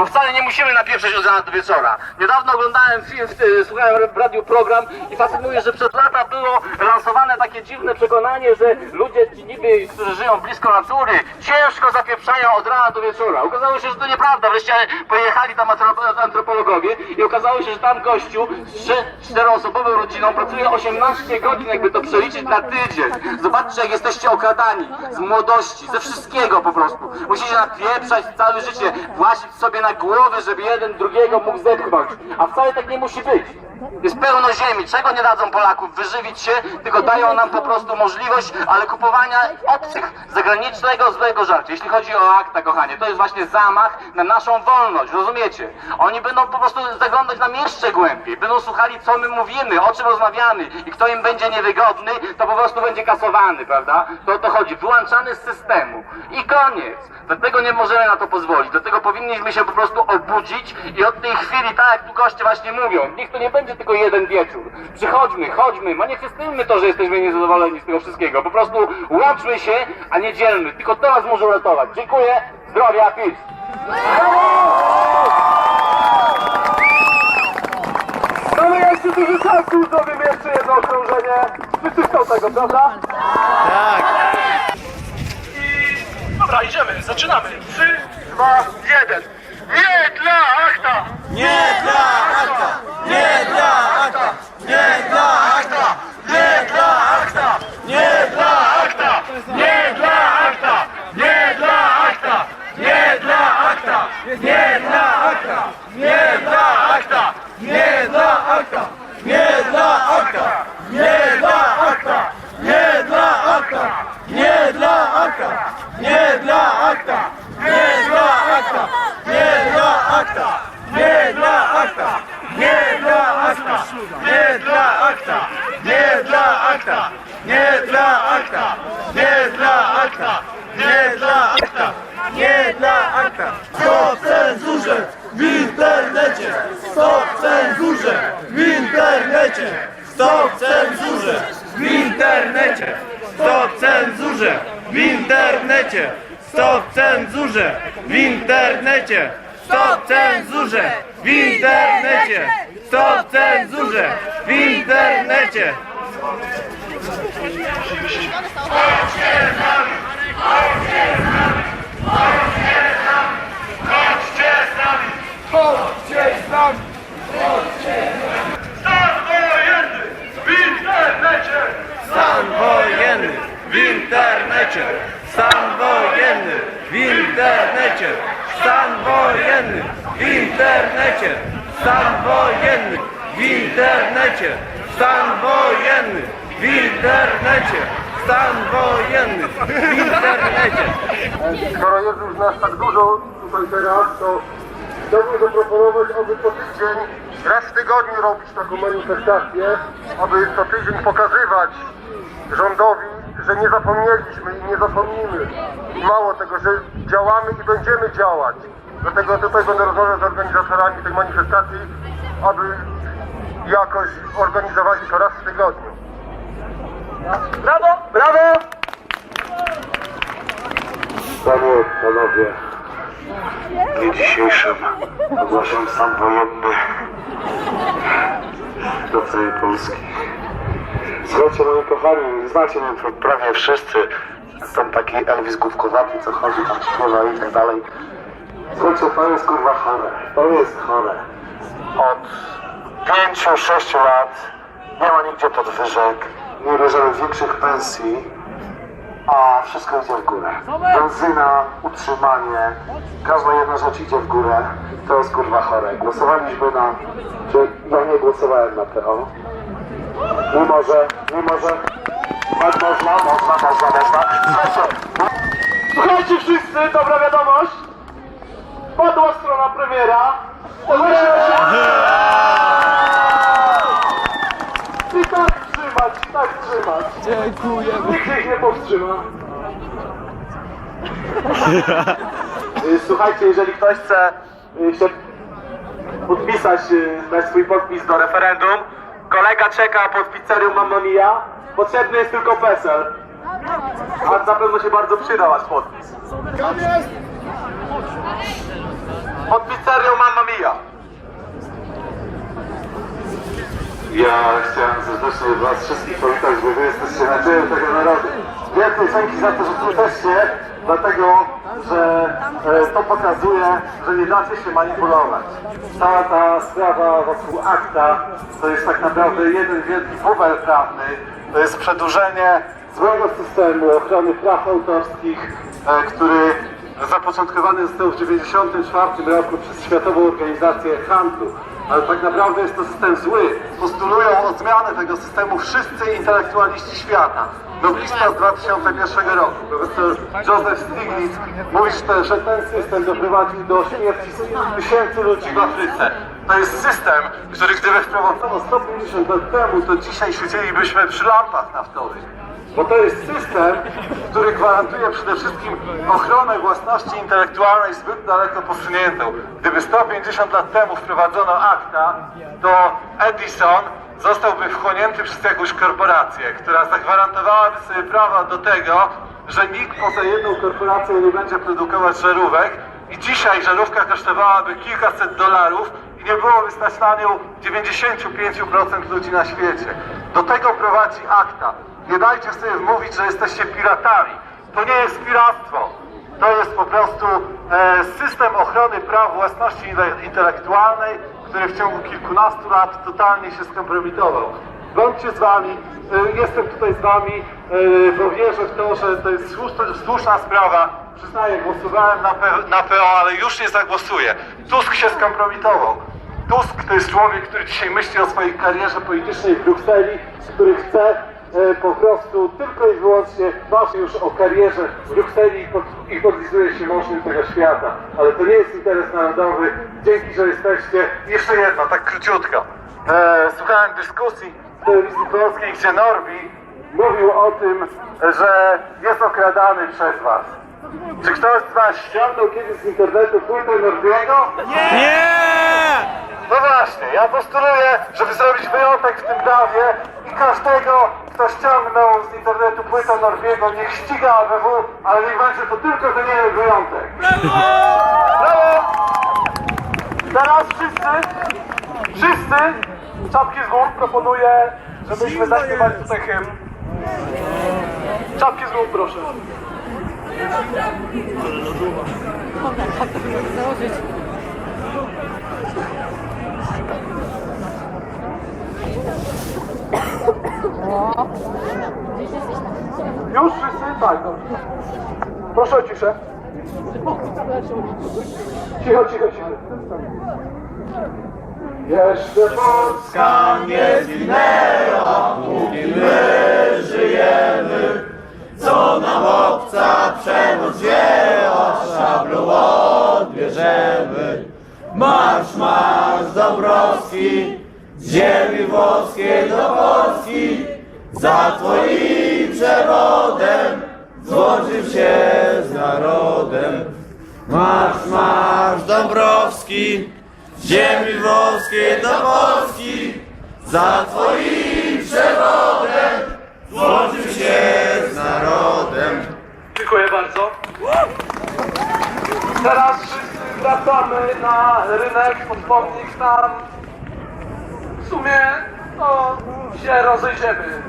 bo wcale nie musimy napieprzeć od rana do wieczora. Niedawno oglądałem film, e, słuchałem w radiu program i fascynuje, że przez lata było lansowane takie dziwne przekonanie, że ludzie ci niby, którzy żyją blisko natury, ciężko zapieprzają od rana do wieczora. Okazało się, że to nieprawda. Wreszcie pojechali tam antrop- antropologowie i okazało się, że tam gościu z czteroosobową rodziną pracuje 18 godzin, jakby to przeliczyć na tydzień. Zobaczcie, jak jesteście okradani z młodości, ze wszystkiego po prostu. Musicie napieprzać całe życie, włazić sobie na głowę, żeby jeden drugiego mógł zepchnąć. A wcale tak nie musi być. Jest pełno ziemi. Czego nie dadzą Polaków? Wyżywić się, tylko dają nam po prostu możliwość, ale kupowania obcych, zagranicznego, złego żarcia. Jeśli chodzi o akta, kochanie, to jest właśnie zamach na naszą wolność, rozumiecie? Oni będą po prostu zaglądać nam jeszcze głębiej. Będą słuchali, co my mówimy, o czym rozmawiamy i kto im będzie niewygodny, to po prostu będzie kasowany, prawda? To o to chodzi. Wyłączany z systemu. I koniec. Dlatego nie możemy na to pozwolić. Dlatego powinniśmy się po prostu obudzić i od tej chwili, tak jak tu goście właśnie mówią, niech to nie będzie tylko jeden wieczór. Przychodźmy, chodźmy, manifestujmy to, że jesteśmy niezadowoleni z tego wszystkiego. Po prostu łączmy się, a nie dzielmy. Tylko to nas może uratować. Dziękuję, zdrowia, peace. Jeszcze dużo czasu, zrobimy jeszcze jedno okrążenie. Wszyscy chcą tego, prawda? Dobra, idziemy, zaczynamy. Trzy, dwa, jeden. Nie dla akta! Nie dla akta! Nie dla akta! Nie dla akta! Nie dla akta! Nie dla akta! Nie dla akta! Nie dla akta! Nie dla akta! Nie dla akta! Nie dla akta! Nie dla akta! Nie dla akta! Nie dla akta! Nie dla akta! Nie dla akta! Nie dla akta! Nie dla akta! Nie dla akta! Nie dla akta! Nie dla akta! Nie dla akta! Nie dla akta! Nie dla akta! Nie dla akta! Nie dla akta! Nie dla akta! Stop cenzurze w internecie! Stop cenzurze w internecie! Stop cenzurze w internecie! Stop cenzurze w internecie! Stop cenzurze w internecie! Stop cenzurze w internecie! Stop cenzurze w internecie! Chodźcie w internecie! W internecie! Stan wojenny w internecie! Stan wojenny w internecie! Stan wojenny w internecie! Stan wojenny w internecie! Stan wojenny w internecie! Skoro jest już nas tak dużo tutaj teraz, to chciałbym zaproponować, aby co tydzień, raz w tygodniu robić taką manifestację, aby co tydzień pokazywać rządowi, że nie zapomnieliśmy i nie zapomnimy. I mało tego, że działamy i będziemy działać. Dlatego tutaj będę rozmawiał z organizatorami tej manifestacji, aby jakoś organizowali to raz w tygodniu. Brawo! Brawo! Panie, panowie, w dniu dzisiejszym ogłaszam stan wojenny do całej Polski. Słuchajcie, moi kochani, znacie mnie to prawie wszyscy. Są taki Elvis Główkowaty, co chodzi tam, śpiewa i tak dalej. Słuchajcie, to jest kurwa chore. To jest chore. Od pięciu, sześciu lat nie ma nigdzie podwyżek, nie bierzemy większych pensji a wszystko idzie w górę. Benzyna, utrzymanie, każda jedna rzecz idzie w górę. To jest kurwa chore. Głosowaliśmy na, czy ja nie głosowałem na PO. Mimo, że, mimo, że można, można, można, można. Słuchajcie, wszyscy, dobra wiadomość. Padła strona premiera. Ogłosił się. I tak trzymać, i tak trzymać. Dziękujemy. Nikt ich nie powstrzyma. Y, Słuchajcie, jeżeli ktoś chce y, się podpisać, y, dać swój podpis do referendum, kolega czeka pod pizzerią Mamma Mia. Potrzebny jest tylko PESEL. A na pewno się bardzo przyda wasz podpis. Pod pizzerią serdecznie Was wszystkich powitać, że Wy jesteście nadzieją tego narodu. Wielkie dzięki za to, że tu jesteście, dlatego, że e, to pokazuje, że nie dacie się manipulować. Cała ta sprawa wokół akta to jest tak naprawdę jeden wielki bubel prawny, to jest przedłużenie złego systemu ochrony praw autorskich, e, który zapoczątkowany został w 1994 roku przez Światową Organizację Handlu. Ale tak naprawdę jest to system zły. Postulują o zmianę tego systemu wszyscy intelektualiści świata. Noblista z 2001 roku, profesor Joseph Stiglitz, mówi, że- że ten system doprowadził do śmierci tysięcy ludzi w Afryce. To jest system, który gdyby wprowadzono 150 lat temu, to dzisiaj siedzielibyśmy przy lampach naftowych. Bo to jest system, który gwarantuje przede wszystkim ochronę własności intelektualnej zbyt daleko posuniętą. Gdyby 150 lat temu wprowadzono akta, to Edison zostałby wchłonięty przez jakąś korporację, która zagwarantowałaby sobie prawa do tego, że nikt poza jedną korporacją nie będzie produkować żarówek i dzisiaj żarówka kosztowałaby kilkaset dolarów i nie byłoby stać na nią 95% ludzi na świecie. Do tego prowadzi akta. Nie dajcie sobie wmówić, że jesteście piratami. To nie jest piractwo. To jest po prostu e, system ochrony praw własności intelektualnej, który w ciągu kilkunastu lat totalnie się skompromitował. Bądźcie z wami, e, jestem tutaj z wami, e, bo wierzę w to, że to jest słuszna, słuszna sprawa. Przyznaję, głosowałem na, P, na PO, ale już nie zagłosuję. Tusk się skompromitował. Tusk to jest człowiek, który dzisiaj myśli o swojej karierze politycznej w Brukseli, który chce e, po prostu tylko i wyłącznie marzy już o karierze w Brukseli i, pod, i podlizuje się możnym tego świata. Ale to nie jest interes narodowy. Dzięki, że jesteście. Jeszcze jedno, tak króciutko. E, słuchałem dyskusji w telewizji polskiej, gdzie Norbi mówił o tym, że jest okradany przez was. Czy ktoś z was ściągnął kiedyś z internetu płytę Norbiego? No właśnie, ja postuluję, żeby zrobić wyjątek w tym prawie i każdego, kto ściągnął z internetu płytę Norbiego, niech ściga ABW, ale niech będzie to tylko ten jeden wyjątek. Brawo! Teraz wszyscy, wszyscy, czapki z gór proponuję, żebyśmy zaśpiewali tutaj hymn. Czapki z gór, proszę. Już wszyscy? Tak, dobrze. Proszę o ciszę. Cicho, cicho, cicho. Jeszcze Polska nie zginęła, póki my żyjemy. Co nam obca przemoc wzięła, szablą odbierzemy. Marsz, marsz Dąbrowski, z ziemi włoskiej do Polski. Za twoim przewodem złączył się z narodem. Marsz, marsz Dąbrowski, ziemi włoskiej do Polski. Za twoim przewodem złączył się z narodem. Dziękuję bardzo. Teraz wszyscy wracamy na rynek podpomnik tam. W sumie no, się rozejdziemy.